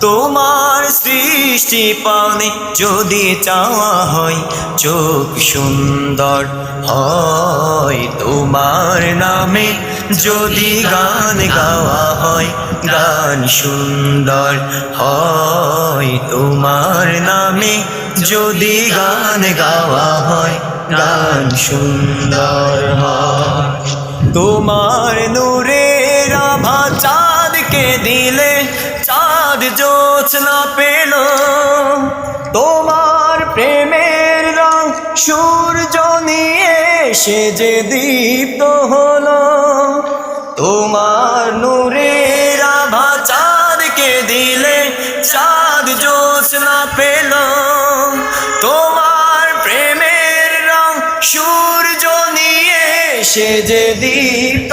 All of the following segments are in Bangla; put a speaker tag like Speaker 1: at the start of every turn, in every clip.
Speaker 1: তোমার সৃষ্টি পানে যদি চাওয়া হয়, চোখ সুন্দর হয়। তোমার নামে যদি গান গাওয়া হয়, গান সুন্দর হয়। তোমার নামে যদি গান গাওয়া হয়, গান সুন্দর হয়। তোমার নূরের আভা চাঁদকে দিলে চাঁদ জোছনা পেল। তোমার প্রেমের রং সূর্য নিয়ে সে যে দীপ্ত হলো। তোমার নূরের আভা চাঁদকে দিলে চাঁদ জোছনা পেল। তোমার প্রেমের রং সূর্য নিয়ে সে যে দীপ্ত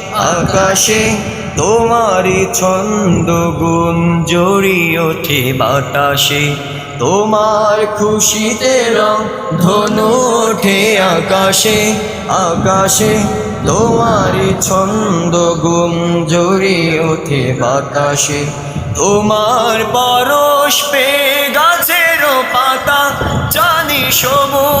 Speaker 1: আকাশে তোমারই ছন্দ গুণ জড়িয়ে ওঠে বাতাসে। তোমার খুশিতে রং ধনু ওঠে আকাশে। আকাশে তোমারই ছন্দ গুণ জড়িয়ে ওঠে বাতাসে। তোমার পরশ পে গাছের পাতা, জানি সবুজ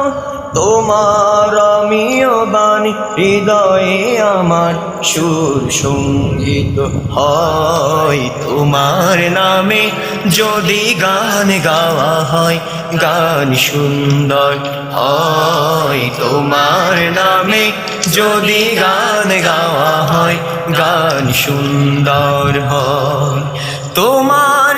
Speaker 1: তোমার আমিও বাণী, হৃদয়ে আমার সুর সংগীত হয়। তোমার নামে যদি গান গাওয়া হয়, গান সুন্দর হয়। তোমার নামে যদি গান গাওয়া হয়, গান সুন্দর হয়। তোমার